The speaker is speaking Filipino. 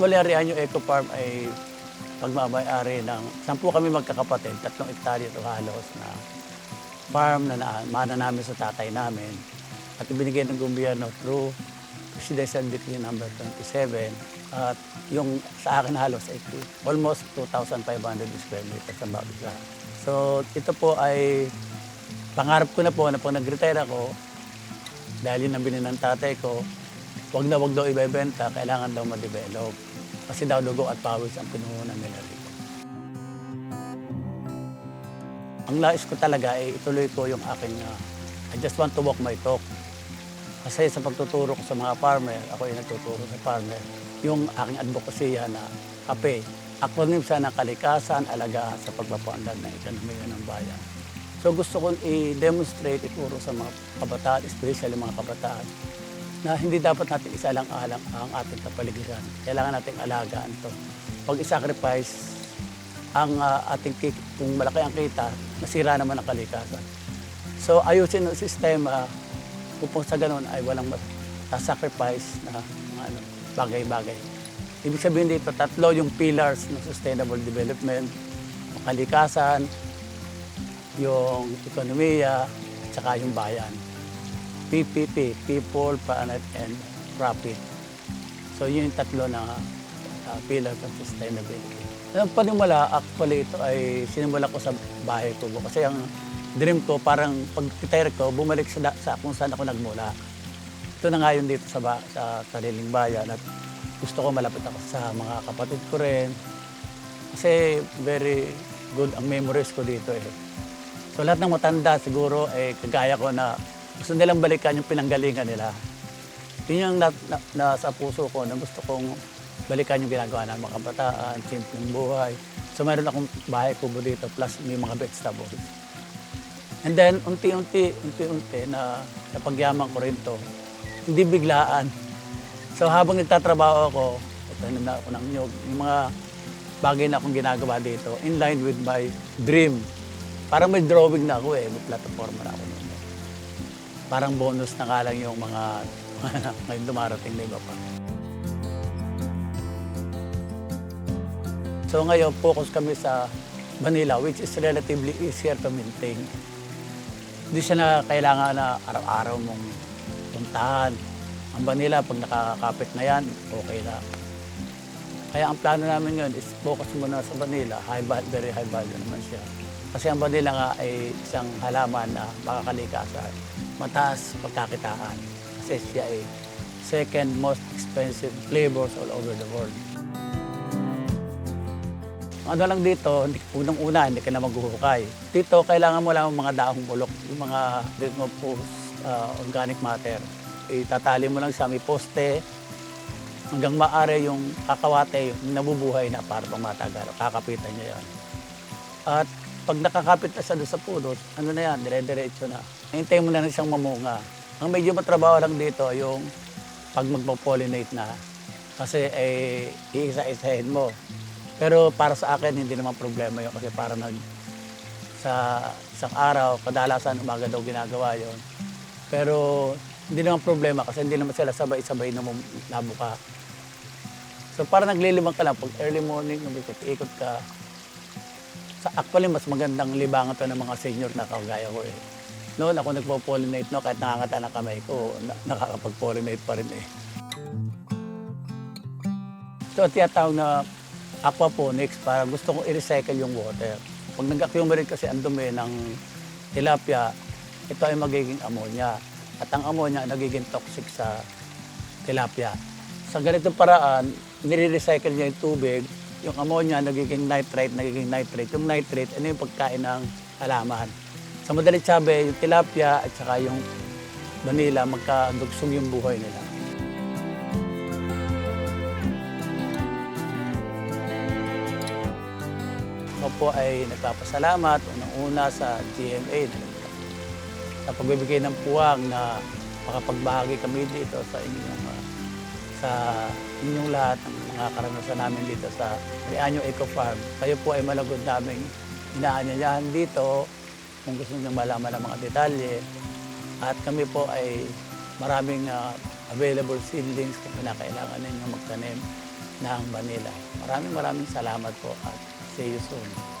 Actually, ang Rianyo Eco Farm ay pagmamayari ng sampu kami magkakapatid, tatlong hektarya ito halos na farm na, na mana namin sa tatay namin. At ibinigay ng gobyerno through Presidential Decree number 27. At yung sa akin halos ay almost 2,500 square meters ang isa. So ito po ay pangarap ko na po na pag nag-retire ako, dahil yun ang binili ng tatay ko, wag na wag daw ibebenta, kailangan daw ma-develop. Kasi daw dugo at pawis ang pinuhunan nila rito. Ang nais ko talaga ay ituloy ko yung aking, ah, I just want to walk my talk. Kasi sa pagtuturo ko sa mga farmer, ako ay nagtuturo sa farmer, yung aking advokasya na kape, acronym siya ng kalikasan, alagaan sa pagpapaunlad ng ekonomiya ng bayan. So gusto kong i-demonstrate, ituro sa mga kabataan, especially mga kabataan, na hindi dapat natin isalang-alang ang ating kapaligiran. Kailangan nating alagaan to. Pag i-sacrifice ang ah, ating kung malaki ang kita, nasira naman ang kalikasan. So ayusin ang sistema, upang sa ganun ay walang sacrifice na mga ano, bagay-bagay. Ibig sabihin dito, tatlo yung pillars ng sustainable development, ang kalikasan, yung ekonomiya, tsaka yung bayan. PPP, People, Planet, and Profit. So yun yung tatlo na uh, pillars ng sustainability. Ang panimula, actually ito ay sinimula ko sa bahay ko. Kasi ang dream ko, parang pag ko, bumalik sa, sa kung saan ako nagmula. Ito na nga yun dito sa, ba, sa sariling bayan at gusto ko malapit ako sa mga kapatid ko rin. Kasi very good ang memories ko dito eh. So lahat ng matanda siguro eh kagaya ko na gusto nilang balikan yung pinanggalingan nila. Yun yung na, na, nasa puso ko na gusto kong balikan yung ginagawa ng mga kabataan, simpleng buhay. So mayroon akong bahay kubo dito plus may mga vegetables. And then unti-unti, unti-unti na napagyaman ko rin to. Hindi biglaan. So habang nagtatrabaho ako, tanim na ako ng nyog, yung mga bagay na akong ginagawa dito in line with my dream. Parang may drawing na ako eh, may platform na ako. Parang bonus na nga lang yung mga ngayon dumarating na iba pa. So ngayon, focus kami sa Manila, which is relatively easier to maintain. Hindi siya na kailangan na araw-araw mong puntahan. Ang Manila, pag nakakapit na yan, okay na. Kaya ang plano namin ngayon is focus muna sa Manila. High value, very high value naman siya. Kasi ang Manila nga ay isang halaman na makakalikasan. Mataas pagkakitaan. Kasi siya ay second most expensive flavors all over the world. Ano lang dito, unang-una, hindi ka na maghuhukay. Dito, kailangan mo lang ang mga daong bulok, yung mga decomposed uh, organic matter. Itatali mo lang sa may poste, hanggang maaari yung kakawate, yung nabubuhay na para pang matagal. Kakapitan niya yan. At pag nakakapit na siya sa puno, ano na yan, dire-diretso na. Hintayin mo na ng isang mamunga. Ang medyo matrabaho lang dito, yung pag magpo-pollinate na. Kasi eh, iisa-isahin mo. Pero para sa akin, hindi naman problema yun. Kasi para nag, sa isang araw, kadalasan umaga daw ginagawa yon. Pero hindi naman problema kasi hindi naman sila sabay-sabay na nabuka. So para naglilimang ka lang, pag early morning, ikot ka, sa actually, mas magandang libangan to ng mga senior na kagaya ko eh. Noon ako nagpo-pollinate, no, kahit nakangata ng kamay ko, na, nakakapag-pollinate pa rin eh. So, tiyatawag na aquaponics para gusto kong i-recycle yung water. Pag nag-accumulate kasi ang dumi ng tilapia, ito ay magiging ammonia. At ang ammonia nagiging toxic sa tilapia. Sa ganitong paraan, nire-recycle niya yung tubig, yung ammonia nagiging nitrate, nagiging nitrate. Yung nitrate, ano yung pagkain ng halaman. Sa madalit sabi, yung tilapia at saka yung vanilla, magkadugsong yung buhay nila. Ako po ay nagpapasalamat unang-una sa GMA sa pagbibigay ng puwang na makapagbahagi kami dito sa inyong ah, sa inyong lahat ng mga karanasan namin dito sa Rianyo Eco Farm. Kayo po ay malagod namin inaanyayahan dito kung gusto niyo malaman ang mga detalye. At kami po ay maraming ah, available seedlings kung kinakailangan ninyo magtanim. ng Manila. Maraming maraming salamat po at see you soon.